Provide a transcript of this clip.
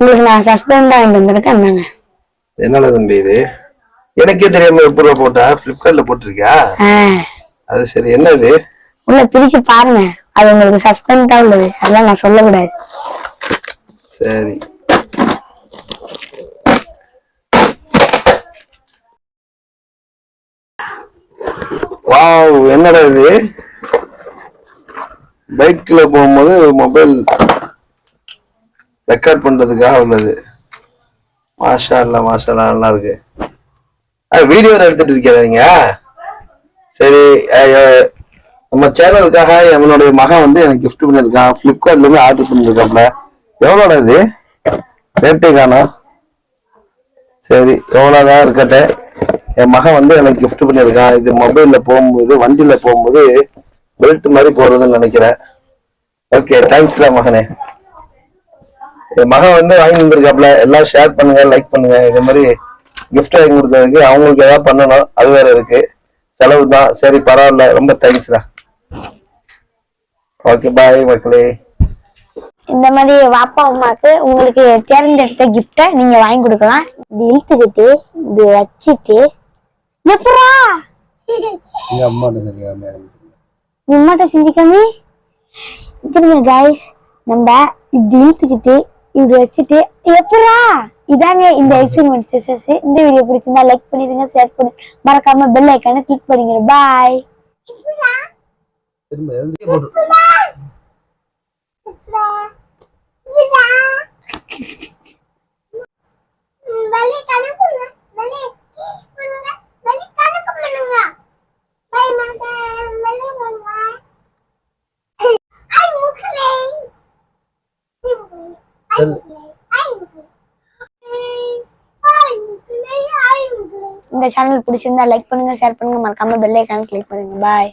உங்களுக்கு நான் சஸ்பெண்ட் வாங்கிட்டு வந்திருக்கேன் என்னங்க என்னடா தம்பி இது எனக்கே தெரியாம எப்படா போட்டா பிளிப்கார்ட்ல போட்டிருக்கியா? அது சரி என்ன இது உள்ள பிரிச்சு பாருங்க. அது உங்களுக்கு சஸ்பெண்டா உள்ளது. அதெல்லாம் நான் சொல்லக்கூடாது. சரி. வாவ் என்னடா இது? பைக்ல போகும்போது மொபைல் ரெக்கார்ட் பண்ணுறதுக்காக உள்ளது. மாஷா அல்ல மாஷா நல்லா இருக்கு. வீடியோ எடுத்துட்டு இருக்கீங்க சரி நம்ம சேனலுக்காக என்னுடைய மகன் வந்து எனக்கு கிஃப்ட் பண்ணிருக்கான். ஃப்ளிப்கார்ட்லேருந்து ஆர்டர் பண்ணிருக்காப்ல எவ்வளோட இது? ரேட்டே காணா சரி எவ்வளோதான் இருக்கட்டே என் மகன் வந்து எனக்கு கிஃப்ட் பண்ணியிருக்கான் இது மொபைலில் போகும்போது வண்டியில் போகும்போது பெல்ட் மாதிரி போடுறதுன்னு நினைக்கிறேன். ஓகே தேங்க்ஸ்ல மகனே. என் மகன் வந்து வாங்கி வந்திருக்காப்ல எல்லாம் ஷேர் பண்ணுங்க லைக் பண்ணுங்க. இதே மாதிரி gift வாங்கி கொடுத்ததுக்கு அவங்களுக்கு ஏதாவது பண்ணணும். அது வேற இருக்கு. செலவு தான். சரி பரவாயில்ல. ரொம்ப தேங்க்ஸ்டா ஓகே பாய் மக்களே. இந்த மாதிரி வாப்பா அம்மாக்கு உங்களுக்கு தேர்ந்தெடுத்த கிஃப்டை நீங்க வாங்கி கொடுக்கலாம். இப்படி இழுத்துக்கிட்டு இப்படி வச்சுட்டு. எப்படா? எங்க அம்மாட்ட செஞ்சுக்காமி? இப்படிங்க காய்ஸ் நம்ம இப்படி இழுத்துக்கிட்டு இப்படி வச்சுட்டு எப்படா? இதாங்க இந்த எக்ஸ்பெரிமெண்ட் செஷஸ் இந்த வீடியோ பிடிச்சிருந்தா லைக் பண்ணிடுங்க ஷேர் பண்ணி மறக்காம பெல் ஐக்கான கிளிக் பண்ணிடுங்க. பாய் திரும்ப இந்த சேனல் பிடிச்சிருந்தா லைக் பண்ணுங்க ஷேர் பண்ணுங்க. மறக்காம பெல் ஐக்கான கிளிக் பண்ணுங்க. பாய்